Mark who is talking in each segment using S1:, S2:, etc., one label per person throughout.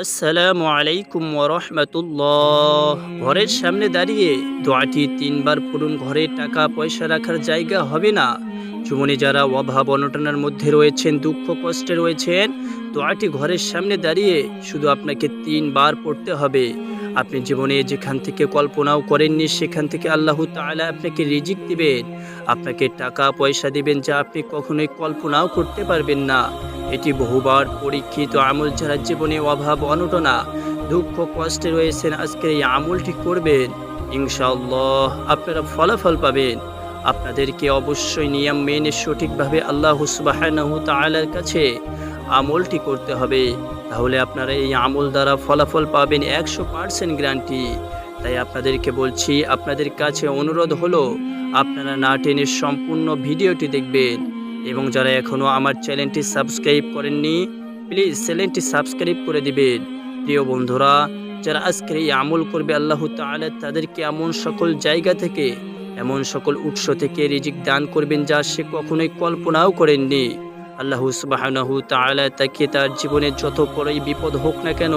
S1: আসসালামু আলাইকুম ওরহমতুল্লাহ ঘরের সামনে দাঁড়িয়ে দোয়াটি তিনবার পড়ুন ঘরে টাকা, পয়সা রাখার জায়গা হবে না। জীবনে যারা অভাব, অনটনের মধ্যে রয়েছেন, দুঃখ, কষ্টে রয়েছেন, দোয়াটি ঘরের সামনে দাঁড়িয়ে শুধু আপনাকে তিনবার পড়তে হবে। আপনি জীবনে যেখান থেকে কল্পনাও করেননি, সেখান থেকে আল্লাহ তাআলা আপনাকে রিজিক দিবেন। আপনাকে টাকা, পয়সা দিবেন যা আপনি কখনোই কল্পনাও করতে পারবেন না। এটি বহুবার পরীক্ষিত আমল ছাড়া জীবনে অভাব, অনটনা, দুঃখ, কষ্টে রয়েছেন। আজকের এই আমলটি করবেন, ইনশাআল্লাহ আপনারা ফলাফল পাবেন। আপনাদেরকে অবশ্যই নিয়ম মেনে সঠিকভাবে আল্লাহ সুবাহানাহু তাআলার কাছে আমলটি করতে হবে। তাহলে আপনারা এই আমল দ্বারা ফলাফল পাবেন একশো পার্সেন্ট গ্যারান্টি। তাই আপনাদেরকে বলছি, আপনাদের কাছে অনুরোধ হলো, আপনারা না টেনে সম্পূর্ণ ভিডিওটি দেখবেন। এবং যারা এখনও আমার চ্যানেলটি সাবস্ক্রাইব করেননি, প্লিজ চ্যানেলটি সাবস্ক্রাইব করে দিবেন। প্রিয় বন্ধুরা, যারা আজকের এই আমল করবে, আল্লাহ তাআলা তাদেরকে এমন সকল জায়গা থেকে, এমন সকল উৎস থেকে রিজিক দান করবেন যা সে কখনোই কল্পনাও করেননি। আল্লাহ সুবাহানাহু তাআলা তাকে তার জীবনে যত বড়ই বিপদ হোক না কেন,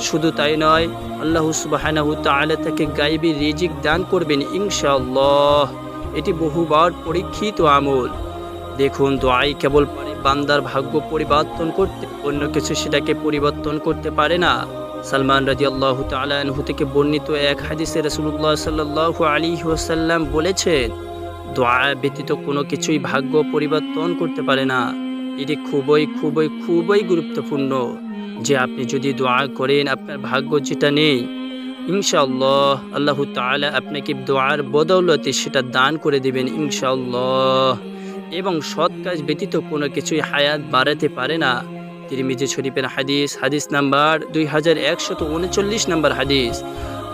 S1: শুধু তাই নয়, আল্লাহ সুবাহানাহু তাআলা তাকে গাইবি রিজিক দান করবেন ইনশাআল্লাহ। এটি বহুবার পরীক্ষিত আমল। দেখুন, দোয়াই কেবল বান্দার ভাগ্য পরিবর্তন করতে, অন্য কিছু সেটাকে পরিবর্তন করতে পারে না। সালমান রাজি আল্লাহ তালু থেকে বর্ণিত এক হাদিসে রসুল্লাহ সাল্লাহ আলী ওসাল্লাম বলেছেন, দোয়া ব্যতীত কোনো কিছুই ভাগ্য পরিবর্তন করতে পারে না। এটি খুবই খুবই খুবই গুরুত্বপূর্ণ। যে আপনি যদি দোয়া করেন, আপনার ভাগ্য যেটা নেই, ইনশাআল্লাহ আল্লাহ তাআলা আপনাকে দোয়ার বদৌলতে সেটা দান করে দেবেন, ইনশাআল্লাহ। এবং সৎ কাজ ব্যতীত কোনো কিছুই হায়াত বাড়াতে পারে না। তিনি তিরমিজি শরীফের হাদিস হাদিস নাম্বার দুই হাজার একশত উনচল্লিশ নাম্বার হাদিস।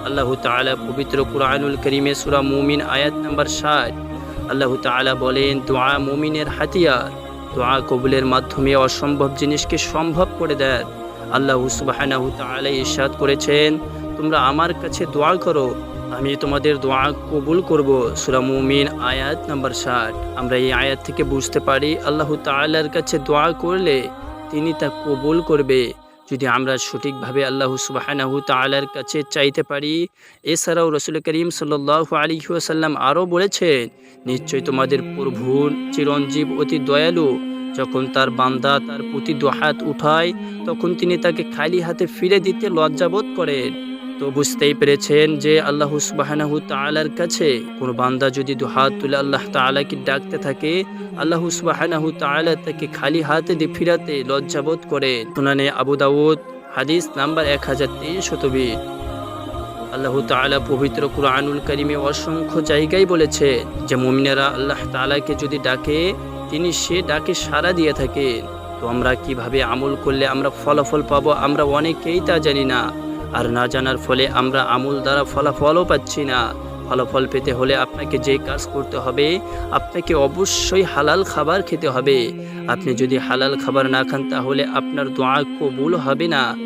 S1: আল্লাহ তাআলা পবিত্র কুরআনুল করিমে সুরা মুমিন আয়াত নাম্বার ষাট। আল্লাহ তাআলা বলেন, দোয়া মুমিনের হাতিয়ার। দোয়া কবুলের মাধ্যমে অসম্ভব জিনিসকে সম্ভব করে দেন। আল্লাহ তাআলা ইরশাদ করেছেন, তোমরা আমার কাছে দোয়া করো। আমি তোমাদের দোয়া কবুল করব, সুরা মুমিন আয়াত নাম্বার ষাট। আমরা এই আয়াত থেকে বুঝতে পারি, আল্লাহ তাআলার কাছে দোয়া করলে তিনি তা কবুল করবে। যদি আমরা সঠিকভাবে আল্লাহ সুবাহানাহু তাআলার কাছে চাইতে পারি, এছাড়াও রসুল করিম সাল্লাহ আলী ওয়াসাল্লাম আরও বলেছেন, নিশ্চয় তোমাদের প্রভু চিরঞ্জীব অতি দয়ালু। যখন তার বান্দা তার প্রতি দুহাত উঠায়, তখন তিনি তাকে খালি হাতে ফিরে দিতে লজ্জাবোধ করেন। তো বুঝতেই পেরেছেন যে আল্লাহ সুবাহানাহু তাআলার কাছে কোনো বান্দা যদি দুহাত তুলে আল্লাহ তাআলাকে ডাকতে থাকে, আল্লাহ সুবাহানাহু তাআলা তাকে খালি হাতে দিয়ে ফিরাতে লজ্জাবোধ করেন। সুনানে আবু দাউদ, হাদিস নাম্বার এক হাজার তেইশ শতবির আল্লাহ তাআলা পবিত্র কুরআনুল করিমে অসংখ্য জায়গায় বলেছে যে মুমিনেরা আল্লাহ তাআলাকে যদি ডাকে, তিনি সে ডাকে সাড়া দিয়ে থাকেন। তো আমরা কীভাবে আমল করলে আমরা ফলাফল পাবো, আমরা অনেকেই তা জানি না। আর না জানার ফলে আমরা আমল দ্বারা ফলাফলও পাচ্ছি না। ফলাফল পেতে হলে আপনাকে যে কাজ করতে হবে, আপনাকে অবশ্যই হালাল খাবার খেতে হবে। আপনি যদি হালাল খাবার না খান, তাহলে আপনার দোয়া কবুল হবে না।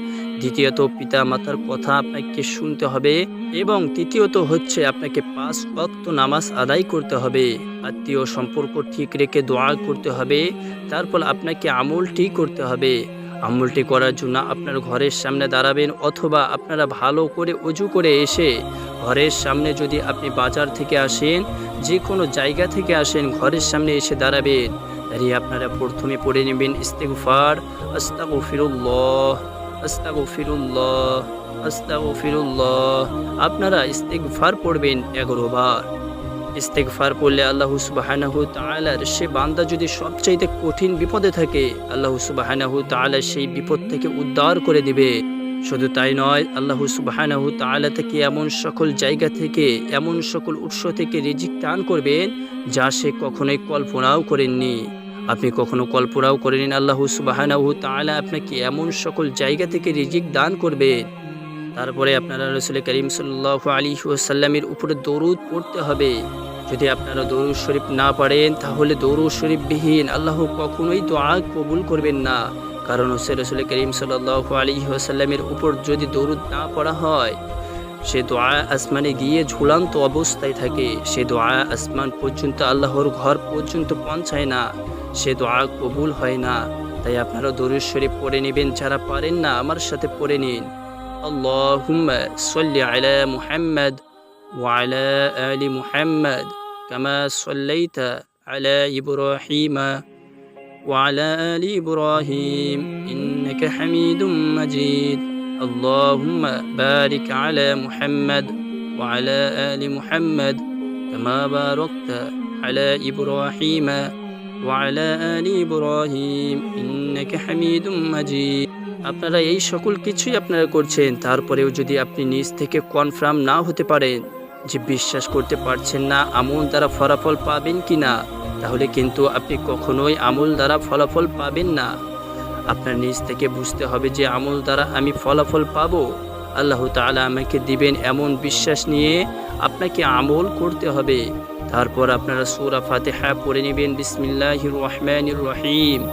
S1: দ্বিতীয়ত পিতা মাতার কথা আপনাকে শুনতে হবে এবং তৃতীয়ত হচ্ছে আপনাকে পাঁচ ওয়াক্ত নামাজ আদায় করতে হবে। আত্মীয় সম্পর্ক ঠিক রেখে দোয়া করতে হবে, তারপর আপনাকে আমলটি করতে হবে। আমলটি করার জন্য আপনার ঘরের সামনে দাঁড়াবেন অথবা আপনারা ভালো করে উজু করে এসে ঘরের সামনে যদি আপনি বাজার থেকে আসেন যে কোনো জায়গা থেকে আসেন, ঘরের সামনে এসে দাঁড়াবেন। দাঁড়িয়ে আপনারা প্রথমে পড়ে নেবেন, ইস্তেগফার, আস্তাগফিরুল্লাহ আস্তাগফিরুল্লাহ আস্তাগফিরুল্লাহ। আপনারা ইস্তেগফার পড়বেন এগারো বার। ইস্তেগফার পড়লে আল্লাহ সুবাহানাহু তাআলার সে বান্দা যদি সবচাইতে কঠিন বিপদে থাকে, আল্লাহ সুবাহানাহু তাআলা সেই বিপদ থেকে উদ্ধার করে দিবে। শুধু তাই নয়, আল্লাহ সুবাহানাহু তাআলা থেকে এমন সকল জায়গা থেকে, এমন সকল উৎস থেকে রিজিক দান করবেন যা সে কখনোই কল্পনাও করেননি। আপনি কখনো কল্পনাও করেন আল্লাহ সুবাহানাহু তাআলা আপনাকে এমন সকল জায়গা থেকে রিজিক দান করবেন তারপরে আপনারা রসুল করিম সাল্লাহ আলী ওসাল্লামের উপরে দরুদ পড়তে হবে। যদি আপনারা দরুদ শরীফ না পারেন তাহলে দরুদ শরীফ বিহীন আল্লাহ কখনোই দোয়া কবুল করবেন না। কারণ হচ্ছে রসুল করিম সাল্লাহ আলী ওসাল্লামের উপর যদি দরুদ না পড়া হয়, সে দোয়া আসমানে গিয়ে ঝুলান্ত অবস্থায় থাকে। সে দোয়া আসমান পর্যন্ত, আল্লাহর ঘর পর্যন্ত পৌঁছায় না। সে দোয়া কবুল হয় না। তাই আপনারা দরুদ শরীফ পড়ে নেবেন, যারা পারেন না, আমার সাথে পড়ে নিন। আল্লাহুম্মা সাল্লি আলা মুহাম্মদ ওয়া আলা আলি মুহাম্মদ। কামা সাল্লাইতা আলা ইব্রাহিমা وعلى آل إبراهيم إنك حميد مجيد اللهم بارك على محمد وعلى آل محمد كما باركت على إبراهيم وعلى آل إبراهيم إنك حميد مجيد আপনারা এই সকল কিছুই আপনারা করছেন তারপরেও যদি আপনি নিজ থেকে কনফার্ম না হতে পারেন যে বিশ্বাস করতে পারছেন না, আমল দ্বারা ফলাফল পাবেন কি না? তাহলে কিন্তু আপনি কখনোই আমল দ্বারা ফলাফল পাবেন না। আপনার নিজ থেকে বুঝতে হবে যে আমল দ্বারা আমি ফলাফল পাবো। আল্লাহ তাআলা আমাকে দিবেন এমন বিশ্বাস নিয়ে আপনাকে আমল করতে হবে। তারপর আপনারা সূরা ফাতিহা পড়ে নেবেন। বিসমিল্লাহির রহমানির রহিম।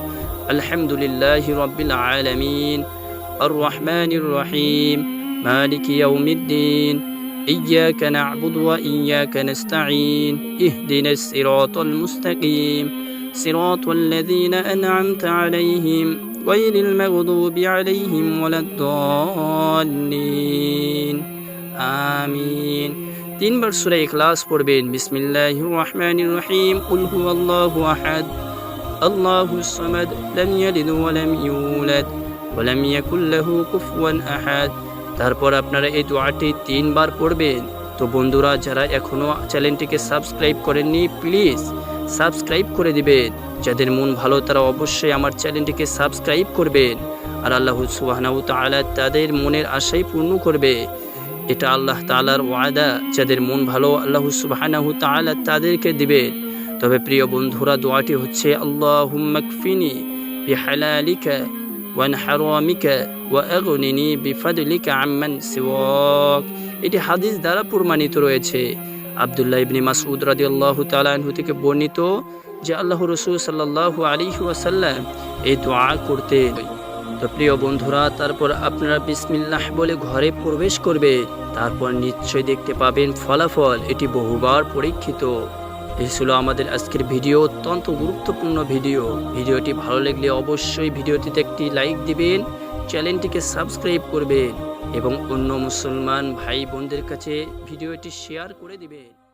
S1: আলহামদুলিল্লাহ রব্বিল আলামিন। আর রহমানির রহিম। মালিক ইয়াউমিদ্দিন। إياك نعبد وإياك نستعين اهدنا الصراط المستقيم صراط الذين أنعمت عليهم غير المغضوب عليهم ولا الضالين آمين তিনবার সূরা ইখলাস পড়বেন বিসমিল্লাহির রহমানির রহিম কুল হুয়াল্লাহু আহাদ আল্লাহুস সামাদ লাম ইয়ালিদ ওয়া লাম ইউলাদ ওয়া লাম ইয়াকুল লাহু কুফুয়ান আহাদ তারপর আপনারা এই দোয়াটি তিনবার পড়বেন। তো বন্ধুরা, যারা এখনও চ্যানেলটিকে সাবস্ক্রাইব করেননি, প্লিজ সাবস্ক্রাইব করে দিবেন। যাদের মন ভালো, তারা অবশ্যই আমার চ্যানেলটিকে সাবস্ক্রাইব করবেন। আর আল্লাহ সুবাহনাউ তাআলা তাদের মনের আশাই পূর্ণ করবে। এটা আল্লাহ তালার ওয়াদা। যাদের মন ভালো, আল্লাহ সুবাহনাহু তাআলা তাদেরকে দিবে তবে প্রিয় বন্ধুরা, দোয়াটি হচ্ছে আল্লাহ আল্লাহুম্মাকফিনি বিহালালিকা ওয়ান হারামিকা ওয়া আগনিনি বিফাদলিকা আম্মান এটি হাদিস দ্বারা প্রমাণিত রয়েছে। আব্দুল্লাহ ইবনি মাসউদ রাদিয়াল্লাহু তাআলা আনহু থেকে বর্ণিত যে আল্লাহ রসুল সাল্লাল্লাহু আলাইহি ওয়াসাল্লাম এই দোয়া করতে তো প্রিয় বন্ধুরা, তারপর আপনারা বিসমিল্লাহ বলে ঘরে প্রবেশ করবে। তারপর নিশ্চয় দেখতে পাবেন ফলাফল। এটি বহুবার পরীক্ষিত। এই ছিল আমাদের আজকের ভিডিও, অত্যন্ত গুরুত্বপূর্ণ ভিডিও। ভিডিওটি ভালো লাগলে অবশ্যই ভিডিওটিতে একটি লাইক দিবেন, চ্যানেলটিকে সাবস্ক্রাইব করবেন এবং অন্য মুসলমান ভাই বোনদের কাছে ভিডিওটি শেয়ার করে দিবেন।